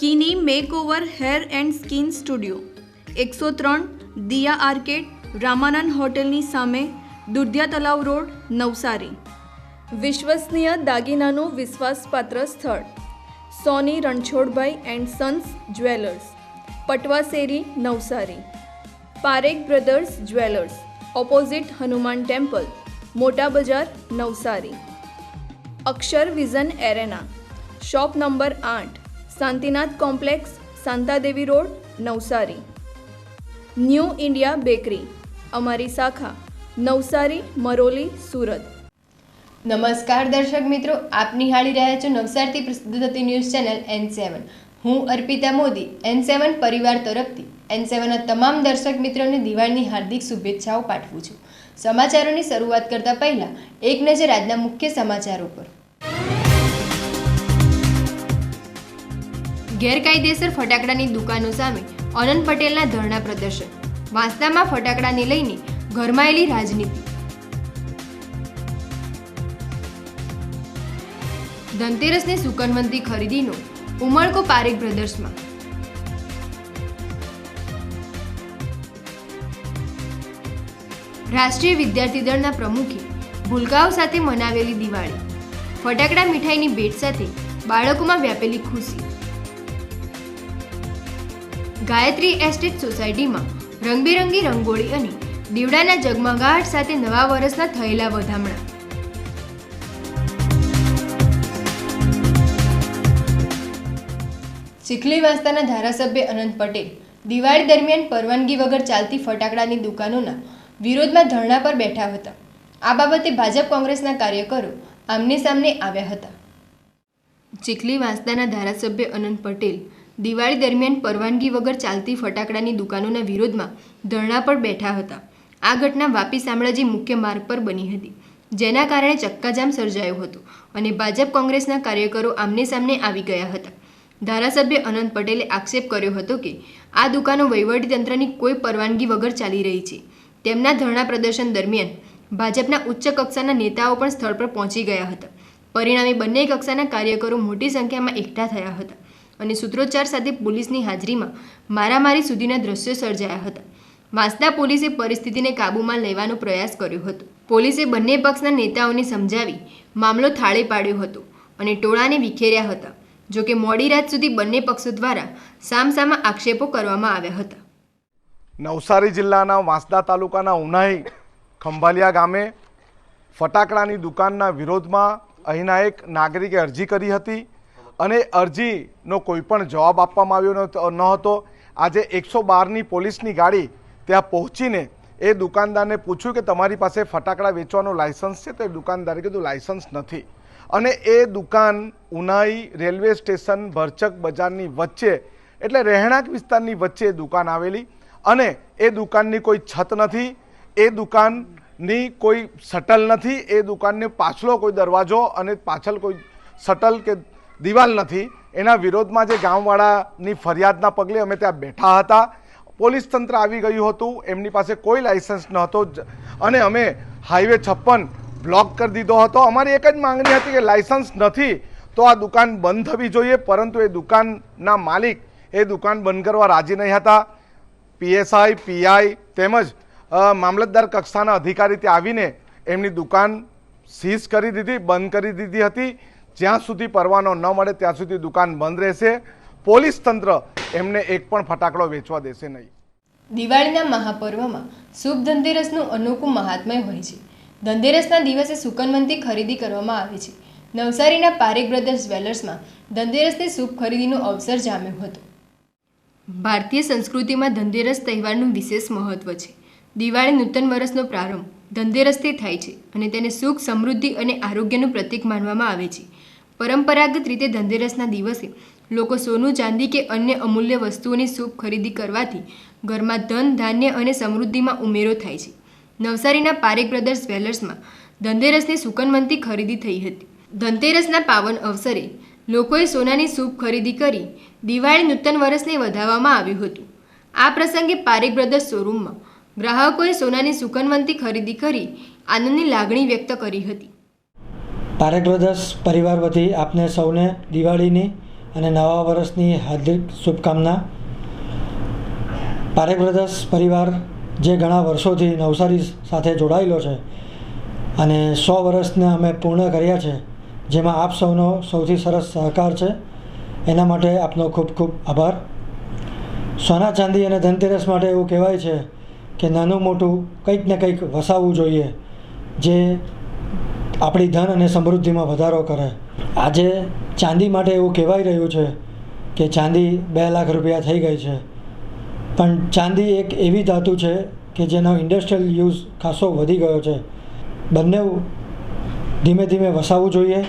Kini makeover hair and skin studio, એકસો ત્રણ દિયા arcade, Ramanand હોટેલની સામે દુધિયા તલાવ રોડ, નવસારી. વિશ્વસનીય દાગીનાનું વિશ્વાસપાત્ર સ્થળ, Soni Ranchhodbhai and sons jewellers Patvaseri Navsari. Parekh brothers jewellers, opposite Hanuman temple, મોટા બજાર, Navsari. Akshar vision arena, shop number આઠ Shantinath complex Shantadevi road, Navsari. New India bakery, અમારી શાખા, નવસારી, મરોલી, સુરત. નમસ્કાર દર્શક મિત્રો, આપ નિહાળી રહ્યા છો નવસારથી પ્રસિદ્ધ થતી ન્યૂઝ ચેનલ એન સેવન હું અર્પિતા મોદી એન સેવન પરિવાર તરફથી. એન સેવનના તમામ દર્શક મિત્રોને દિવાળીની હાર્દિક શુભેચ્છાઓ પાઠવું છું. સમાચારોની શરૂઆત કરતા પહેલા એક નજર આજના મુખ્ય સમાચારો પર. ગેરકાયદેસર ફટાકડાની દુકાનો સામે અનંત પટેલના ધરણા પ્રદર્શન. વાંસદામાં ફટાકડાને લઈને ગરમાયેલી રાજનીતિ. ધનતેરસની સુકનવંતી ખરીદીનો ઉમળકો પારેખ બ્રધર્સમાં રાષ્ટ્રીય વિદ્યાર્થી દળના પ્રમુખે ભૂલકાઓ સાથે મનાવેલી દિવાળી. ફટાકડા મીઠાઈની ભેટ સાથે બાળકોમાં વ્યાપેલી ખુશી. ગાયત્રી એસ્ટેટ સોસાયટીમાં રંગબેરંગી રંગોળી અને દીવડાના જગમગાટ સાથે નવા વર્ષના થયેલા વધામણા. ચીખલી વાંસદાના ધારાસભ્ય અનંત પટેલ, દિવાળી દરમિયાન પરવાનગી વગર ચાલતી ફટાકડાની દુકાનોના વિરોધમાં ધરણા પર બેઠા હતા. આ બાબતે ભાજપ કોંગ્રેસના કાર્યકરો આમને સામને આવ્યા હતા. ચીખલી વાંસદાના ધારાસભ્ય અનંત પટેલ દિવાળી દરમિયાન પરવાનગી વગર ચાલતી ફટાકડાની દુકાનોના વિરોધમાં ધરણા પર બેઠા હતા. આ ઘટના વાપી શામળાજી મુખ્ય માર્ગ પર બની હતી, જેના કારણે ચક્કાજામ સર્જાયો હતો અને ભાજપ કોંગ્રેસના કાર્યકરો આમને સામને આવી ગયા હતા. ધારાસભ્ય અનંત પટેલે આક્ષેપ કર્યો હતો કે, આ દુકાનો વહીવટીતંત્રની કોઈ પરવાનગી વગર ચાલી રહી છે. તેમના ધરણા પ્રદર્શન દરમિયાન ભાજપના ઉચ્ચ કક્ષાના નેતાઓ પણ સ્થળ પર પહોંચી ગયા હતા. પરિણામે બંને કક્ષાના કાર્યકરો મોટી સંખ્યામાં એકઠા થયા હતા. અને સૂત્રોચ્ચાર સાથે પોલીસની હાજરીમાં મારામારી સુધીના દ્રશ્યો સર્જાયા હતા. વાંસદા પોલીસે પરિસ્થિતિને કાબૂમાં લેવાનો પ્રયાસ કર્યો હતો. પોલીસે બંને પક્ષના નેતાઓને સમજાવી મામલો થાળે પાડ્યો હતો અને ટોળાને વિખેર્યા હતા જોકે મોડી રાત સુધી બંને પક્ષો દ્વારા સામસામા આક્ષેપો કરવામાં આવ્યા હતા. નવસારી જિલ્લાના વાંસદા તાલુકાના ઉનાઈ ખંભાલિયા ગામે ફટાકડાની દુકાનના વિરોધમાં અહીંના એક નાગરિકે અરજી કરી હતી. અને અરજીનો કોઈ પણ જવાબ આપવામાં આવ્યો ન હતો. આજે એકસો બારની પોલીસની ગાડી ત્યાં પહોંચીને એ દુકાનદારને પૂછ્યું કે તમારી પાસે ફટાકડા વેચવાનો લાયસન્સ છે? તો એ દુકાનદારે કીધું, લાયસન્સ નથી. અને એ દુકાન ઉનાઈ રેલવે સ્ટેશન ભરચક બજારની વચ્ચે, એટલે રહેણાંક વિસ્તારની વચ્ચે દુકાન આવેલી. અને એ દુકાનની કોઈ છત નથી, એ દુકાનની કોઈ શટલ નથી, એ દુકાનને પાછલો કોઈ દરવાજો અને પાછળ કોઈ શટલ કે દિવાલ નથી. એના વિરોધમાં જે ગામવાળાની ફરિયાદના પગલે અમે ત્યાં બેઠા હતા. પોલીસ તંત્ર આવી ગયું હતું. એમની પાસે કોઈ લાયસન્સ ન હતો અને અમે હાઈવે છપ્પન બ્લોક કરી દીધો હતો. અમારી એક જ માંગણી હતી કે લાયસન્સ નથી તો આ દુકાન બંધ થવી જોઈએ. પરંતુ એ દુકાનના માલિક એ દુકાન બંધ કરવા રાજી નહીં હતા. પીએસઆઈ, પીઆઈ તેમજ મામલતદાર કક્ષાના અધિકારી ત્યાં આવીને એમની દુકાન સીઝ કરી દીધી, બંધ કરી દીધી હતી. જ્યાં સુધી પરવાનો ન મળે, ત્યાં સુધી દુકાન બંધ રહેશે. પોલીસ તંત્ર એમને એક પણ ફટાકડો વેચવા દેશે નહીં. દિવાળીના મહાપર્વમાં શુભ ધનતેરસનું અનુકૂળ મહાત્મય હોય છે. ધનતેરસના દિવસે સુકનવંતી ખરીદી કરવામાં આવે છે. નવસારીના પારેખ બ્રધર્સ જ્વેલર્સમાં ધનતેરસની શુભ ખરીદીનો અવસર જામ્યો હતો. ભારતીય સંસ્કૃતિમાં ધનતેરસ તહેવારનું વિશેષ મહત્વ છે. દિવાળી નૂતન વર્ષનો પ્રારંભ ધનતેરસથી થાય છે અને તેને સુખ, સમૃદ્ધિ અને આરોગ્યનું પ્રતીક માનવામાં આવે છે. પરંપરાગત રીતે ધનતેરસના દિવસે લોકો સોનું, ચાંદી કે અન્ય અમૂલ્ય વસ્તુઓની શુભ ખરીદી કરવાથી ઘરમાં ધન, ધાન્ય અને સમૃદ્ધિમાં ઉમેરો થાય છે. નવસારીના પારેખ બ્રદર્સ જ્વેલર્સમાં ધનતેરસની સુકનવંતી ખરીદી થઈ હતી. ધનતેરસના પાવન અવસરે લોકોએ સોનાની શુભ ખરીદી કરી દિવાળી નૂતન વર્ષને વધાવવામાં આવ્યું હતું. આ પ્રસંગે પારેખ બ્રદર્સ શોરૂમમાં ગ્રાહકોએ સોનાની સુકનવંતી ખરીદી કરી આનંદની લાગણી વ્યક્ત કરી હતી. પારેખ બ્રધર્સ પરિવાર વતી આપને સૌને દિવાળીની અને નવા વર્ષની હાર્દિક શુભકામના. પારેખ બ્રધર્સ પરિવાર જે ઘણા વર્ષોથી નવસારી સાથે જોડાયેલો છે અને સો વર્ષને અમે પૂર્ણ કર્યા છે, જેમાં આપ સૌનો સૌથી સરસ સહકાર છે, એના માટે આપનો ખૂબ ખૂબ આભાર. સોના ચાંદી અને ધનતેરસ માટે એવું કહેવાય છે કે નાનું મોટું કંઈક ને કંઈક વસાવવું જોઈએ, જે આપણી ધન અને સમૃદ્ધિમાં વધારો કરે. આજે ચાંદી માટે એવું કહેવાય રહ્યું છે કે ચાંદી બે લાખ રૂપિયા થઈ ગઈ છે. પણ ચાંદી એક એવી ધાતુ છે કે જેનો ઇન્ડસ્ટ્રીયલ યુઝ ખાસો વધી ગયો છે. બંને ધીમે ધીમે વસાવવું જોઈએ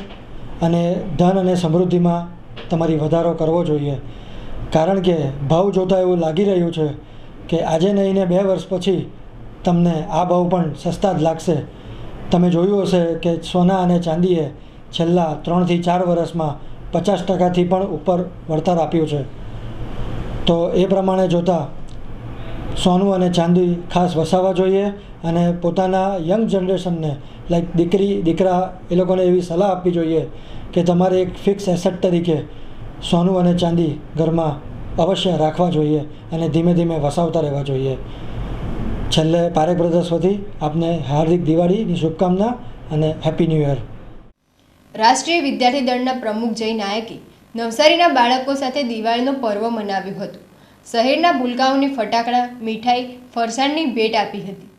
અને ધન અને સમૃદ્ધિમાં તમારી વધારો કરવો જોઈએ. કારણ કે ભાવ જોતાં એવું લાગી રહ્યું છે કે આજે નહીં ને બે વર્ષ પછી તમને આ ભાવ પણ સસ્તા જ લાગશે. તમે જોયું હશે કે સોના અને ચાંદીએ છેલ્લા ત્રણથી ચાર વર્ષમાં પચાસ ટકાથી પણ ઉપર વળતર આપ્યું છે. તો એ પ્રમાણે જોતાં સોનું અને ચાંદી ખાસ વસાવવા જોઈએ અને પોતાના યંગ જનરેશનને, લાઈક દીકરી, દીકરા, એ લોકોને એવી સલાહ આપવી જોઈએ કે તમારે એક ફિક્સ એસેટ તરીકે સોનું અને ચાંદી ઘરમાં અવશ્ય રાખવા જોઈએ અને ધીમે ધીમે વસાવતા રહેવા જોઈએ. છેલ્લે પારેખ બ્રધર્સ વતી આપને હાર્દિક દિવાળીની શુભકામના અને હેપી ન્યૂ યર રાષ્ટ્રીય વિદ્યાર્થી દળના પ્રમુખ જય નાયકે નવસારીના બાળકો સાથે દિવાળીનો પર્વ મનાવ્યો હતો. શહેરના ભૂલકાઓને ફટાકડા, મીઠાઈ, ફરસાણની ભેટ આપી હતી.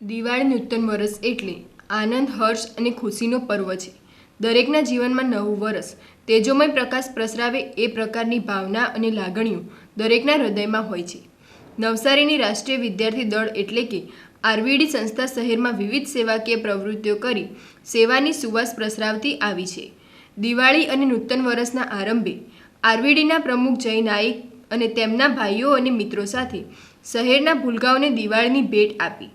દિવાળી નૂતન વર્ષ એટલે આનંદ, હર્ષ અને ખુશીનો પર્વ છે. દરેકના જીવનમાં નવું વર્ષ તેજોમય પ્રકાશ પ્રસરાવે એ પ્રકારની ભાવના અને લાગણીઓ દરેકના હૃદયમાં હોય છે. નવસારીની રાષ્ટ્રીય વિદ્યાર્થી દળ એટલે કે આરવીડી સંસ્થા શહેરમાં વિવિધ સેવાકીય પ્રવૃત્તિઓ કરી સેવાની સુવાસ પ્રસરાવતી આવી છે. દિવાળી અને નૂતન વર્ષના આરંભે આરવીડીના પ્રમુખ જય નાઈક અને તેમના ભાઈઓ અને મિત્રો સાથે શહેરના ભૂલગાઓને દિવાળીની ભેટ આપી.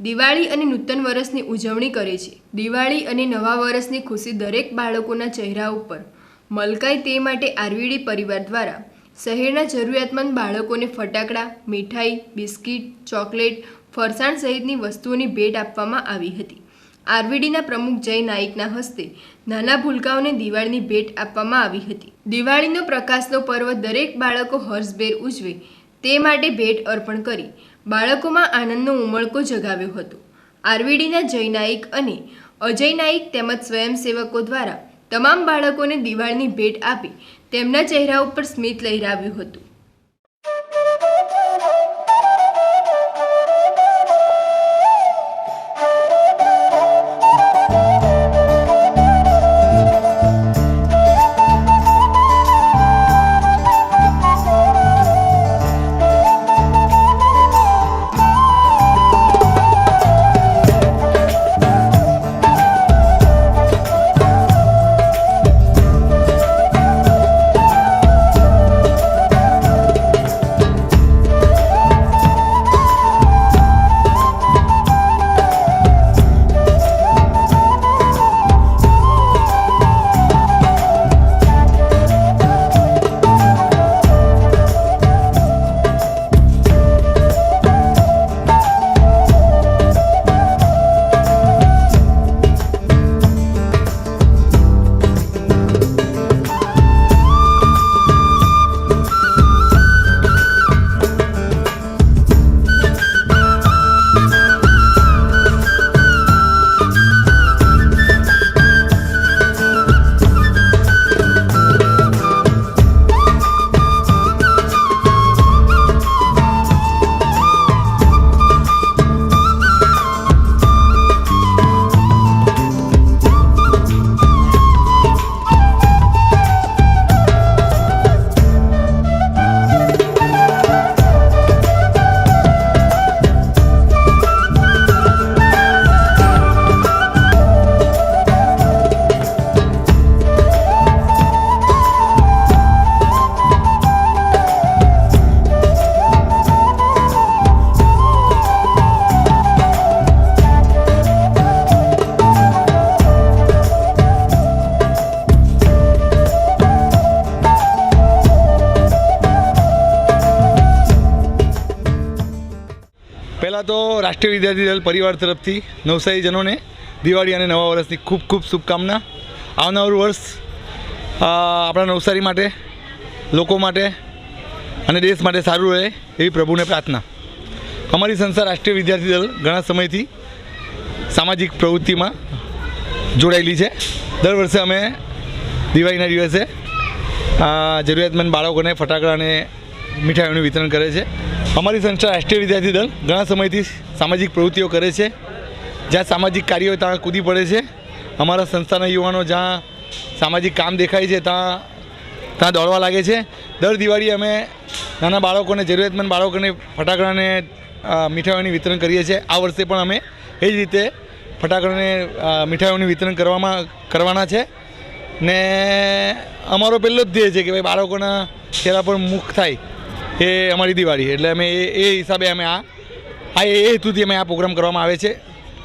દિવાળી અને નૂતન વર્ષની ઉજવણી કરે છે. દિવાળી અને નવા વર્ષની ખુશી દરેક બાળકોના ચહેરા ઉપર મલકાય તે માટે આરવીડી પરિવાર દ્વારા શહેરના જરૂરિયાતમંદ બાળકોને ફટાકડા, મીઠાઈ, બિસ્કિટ, ચોકલેટ ફરસાણ સહિતની વસ્તુઓની ભેટ આપવામાં આવી હતી. આરવીડીના પ્રમુખ જય નાઇકના હસ્તે નાના ભૂલકાઓને દિવાળીની ભેટ આપવામાં આવી હતી. દિવાળીનો પ્રકાશનો પર્વ દરેક બાળકો હર્ષભેર ઉજવે તે માટે ભેટ અર્પણ કરી બાળકોમાં આનંદનો ઉમળકો જગાવ્યો હતો. આરવીડીના જય નાઇક અને અજય નાઇક તેમજ સ્વયંસેવકો દ્વારા તમામ બાળકોને દિવાળીની ભેટ આપી તેમના ચહેરા ઉપર સ્મિત લહેરાવ્યું હતું. પહેલાં તો રાષ્ટ્રીય વિદ્યાર્થી દળ પરિવાર તરફથી નવસારીજનોને દિવાળી અને નવા વર્ષની ખૂબ ખૂબ શુભકામના. આવનારું વર્ષ આપણા નવસારી માટે, લોકો માટે અને દેશ માટે સારું રહે એવી પ્રભુને પ્રાર્થના. અમારી સંસ્થા રાષ્ટ્રીય વિદ્યાર્થી દળ ઘણા સમયથી સામાજિક પ્રવૃત્તિમાં જોડાયેલી છે. દર વર્ષે અમે દિવાળીના દિવસે જરૂરિયાતમંદ બાળકોને ફટાકડા અને મીઠાઈઓનું વિતરણ કરે છે. અમારી સંસ્થા રાષ્ટ્રીય વિદ્યાર્થી દળ ઘણા સમયથી સામાજિક પ્રવૃત્તિઓ કરે છે. જ્યાં સામાજિક કાર્યો હોય ત્યાં કૂદી પડે છે. અમારા સંસ્થાના યુવાનો જ્યાં સામાજિક કામ દેખાય છે ત્યાં ત્યાં દોડવા લાગે છે. દર દિવાળી અમે નાના બાળકોને, જરૂરિયાતમંદ બાળકોને ફટાકડાને મીઠાઈઓની વિતરણ કરીએ છીએ. આ વર્ષે પણ અમે એ જ રીતે ફટાકડાને મીઠાઈઓનું વિતરણ કરવામાં, કરવાના છે. ને અમારો પહેલો જ ધ્યેય છે કે ભાઈ બાળકોના ચહેરા પર મુખ થાય. એ અમારી દિવાળી એટલે અમે એ એ હિસાબે અમે આ આ એ એ હેતુથી અમે આ પ્રોગ્રામ કરવામાં આવે છે.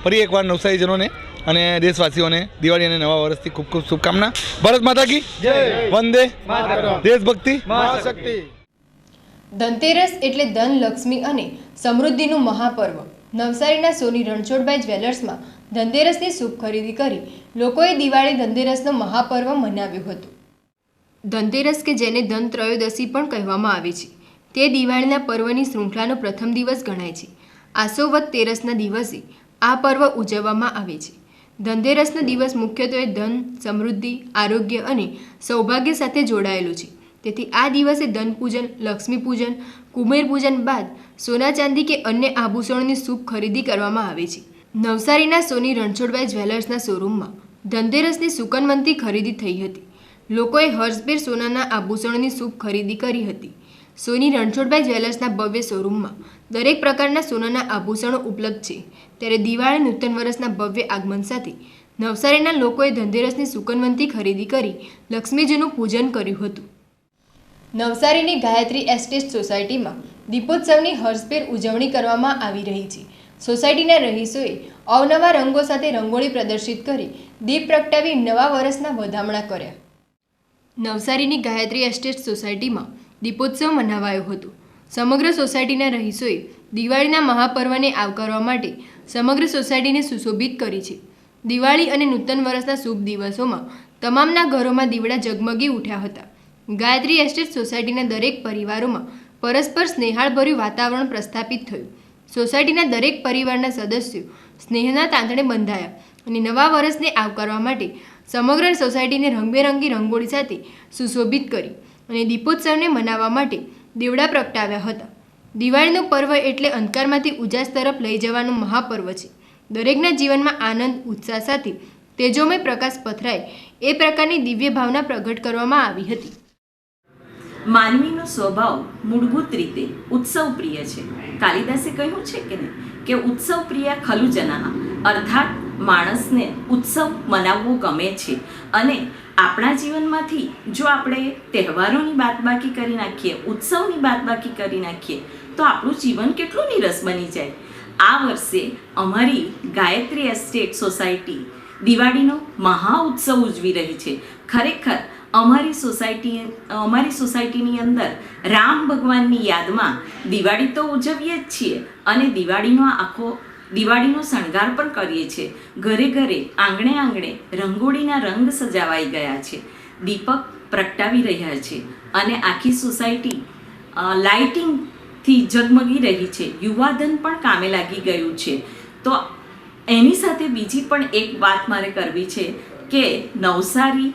ફરી એકવાર નવસારીજનોને અને દેશવાસીઓને દિવાળી અને નવા વર્ષથી ખૂબ ખૂબ શુભકામના. ભારત માતા કી વંદે. દેશભક્તિ. ધનતેરસ એટલે ધન લક્ષ્મી અને સમૃદ્ધિનું મહાપર્વ. નવસારીના સોની રણછોડભાઈ જ્વેલર્સમાં ધનતેરસની શુભ ખરીદી કરી લોકોએ દિવાળી ધનતેરસનો મહાપર્વ મનાવ્યું હતું. ધનતેરસ કે જેને ધન ત્રયોદશી પણ કહેવામાં આવે છે. તે દિવાળીના પર્વની શૃંખલાનો પ્રથમ દિવસ ગણાય છે. આસોવત તેરસના દિવસે આ પર્વ ઉજવવામાં આવે છે. ધનતેરસનો દિવસ મુખ્યત્વે ધન, સમૃદ્ધિ, આરોગ્ય અને સૌભાગ્ય સાથે જોડાયેલું છે. તેથી આ દિવસે ધન પૂજન લક્ષ્મી પૂજન કુમેર પૂજન બાદ સોના ચાંદી કે અન્ય આભૂષણોની શુભ ખરીદી કરવામાં આવે છે. નવસારીના સોની રણછોડભાઈ જ્વેલર્સના શોરૂમમાં ધનતેરસની સુકનવંતી ખરીદી થઈ હતી. લોકોએ હર્ષભેર સોનાના આભૂષણોની શુભ ખરીદી કરી હતી. સોની રણછોડભાઈ જ્વેલર્સના ભવ્ય શોરૂમમાં. દરેક પ્રકારના સોનાના આભૂષણો ઉપલબ્ધ છે. ત્યારે દિવાળી નૂતન વર્ષના ભવ્ય આગમન સાથે નવસારીના લોકોએ ધનતેરસની સુકનવંતી ખરીદી કરી લક્ષ્મીજીનું પૂજન કર્યું હતું. નવસારીની ગાયત્રી એસ્ટેટ સોસાયટીમાં દીપોત્સવની હર્ષભેર ઉજવણી કરવામાં આવી રહી છે. સોસાયટીના રહીશોએ અવનવા રંગો સાથે રંગોળી પ્રદર્શિત કરી દીપ પ્રગટાવી નવા વર્ષના વધામણા કર્યા. નવસારીની ગાયત્રી એસ્ટેટ સોસાયટીમાં દીપોત્સવ મનાવાયો હતો. સમગ્ર સોસાયટીના રહીશોએ દિવાળીના મહાપર્વને આવકારવા માટે સમગ્ર સોસાયટીને સુશોભિત કરી છે. દિવાળી અને નૂતન વર્ષના શુભ દિવસોમાં તમામના ઘરોમાં દીવડા ઝગમગી ઉઠ્યા હતા. ગાયત્રી એસ્ટેટ સોસાયટીના દરેક પરિવારોમાં પરસ્પર સ્નેહાળભર્યું વાતાવરણ પ્રસ્થાપિત થયું. સોસાયટીના દરેક પરિવારના સદસ્યો સ્નેહના તાંતણે બંધાયા અને નવા વર્ષને આવકારવા માટે સમગ્ર સોસાયટીને રંગબેરંગી રંગોળી સાથે સુશોભિત કરી. અને દીપોત્સવને મનાવવા માટે દેવડા પ્રગટાવ્યા હતા. દિવાળીનું પર્વ એટલે અંધકારમાંથી ઉજાસ તરફ લઈ જવાનું મહાપર્વ છે. દરેકના જીવનમાં આનંદ, ઉત્સાહ સાથે તેજોમય પ્રકાશ પથરાય એ પ્રકારની દિવ્ય ભાવના પ્રગટ કરવામાં આવી હતી. માનવીનો સ્વભાવ મૂળભૂત રીતે ઉત્સવ પ્રિય છે. કાલિદાસે કહ્યું છે કે કે ઉત્સવ પ્રિય ખલુજના અર્થાત માણસને ઉત્સવ મનાવવો ગમે છે. અને આપણા જીવનમાંથી જો આપણે તહેવારોની બાદબાકી કરી નાખીએ, ઉત્સવની બાદબાકી કરી નાખીએ, તો આપણું જીવન કેટલું નીરસ બની જાય. આ વર્ષે અમારી ગાયત્રી એસ્ટેટ સોસાયટી દિવાળીનો મહા ઉત્સવ ઉજવી રહી છે. ખરેખર અમારી સોસાયટી, અમારી સોસાયટીની અંદર રામ ભગવાનની યાદમાં દિવાળી તો ઉજવીએ જ છીએ અને દિવાળીનો આખો દિવાળીનો શણગાર પણ કરીએ છીએ. ઘરે ઘરે, આંગણે આંગણે રંગોળીના રંગ સજાવાઈ ગયા છે. દીપક પ્રગટાવી રહ્યા છે અને આખી સોસાયટી લાઇટિંગથી ઝગમગી રહી છે. યુવાધન પણ કામે લાગી ગયું છે. તો એની સાથે બીજી પણ એક વાત મારે કરવી છે કે નવસારી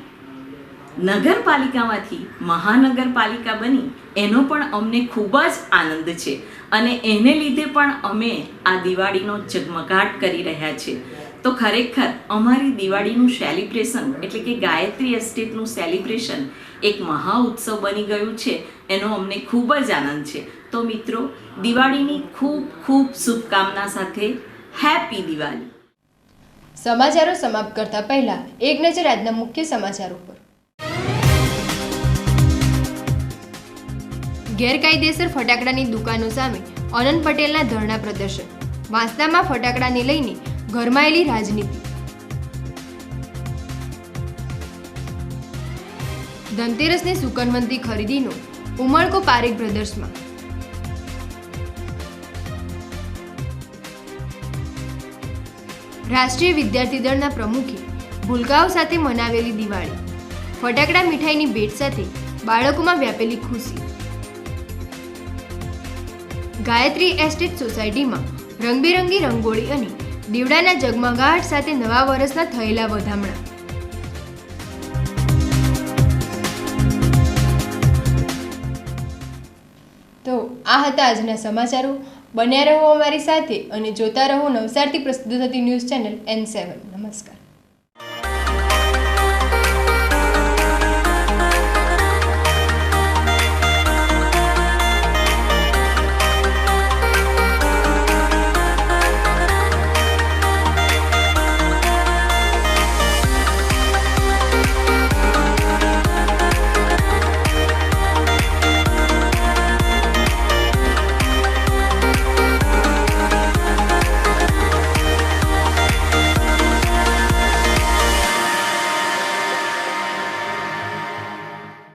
નગરપાલિકામાંથી મહાનગરપાલિકા બની, એનો પણ અમને ખૂબ જ આનંદ છે. અને એને લીધે પણ અમે આ દિવાળીનો ઝગમગાટ કરી રહ્યા છે. તો ખરેખર અમારી દિવાળીનું સેલિબ્રેશન, એટલે કે ગાયત્રી એસ્ટેટનું સેલિબ્રેશન, એક મહા ઉત્સવ બની ગયું છે, એનો અમને ખૂબ જ આનંદ છે. તો મિત્રો, દિવાળીની ખૂબ ખૂબ શુભકામના સાથે હેપી દિવાળી. સમાચારો સમાપ્ત કરતા પહેલા એક નજર આજના મુખ્ય સમાચારો પર. ગેરકાયદેસર ફટાકડાની દુકાનો સામે અનંત પટેલના ધરણા પ્રદર્શન. વાંસદામાં ફટાકડાને લઈને ગરમાયેલી રાજનીતિ. ધનતેરસની સુકનવંતી ખરીદીનો ઉમળકો પારેખ બ્રધર્સમાં રાષ્ટ્રીય વિદ્યાર્થી દળના પ્રમુખે ભૂલકાઓ સાથે મનાવેલી દિવાળી. ફટાકડા મીઠાઈની ભેટ સાથે બાળકોમાં વ્યાપેલી ખુશી. ગાયત્રી એસ્ટેટ સોસાયટીમાં રંગબેરંગી રંગોળી અને દીવડાના જગમગાટ સાથે નવા વર્ષના થયેલા વધામણા. તો આ હતા આજના સમાચારો. બન્યા રહો અમારી સાથે અને જોતા રહો નવસારથી પ્રસિદ્ધ થતી ન્યૂઝ ચેનલ એન સેવન. નમસ્કાર.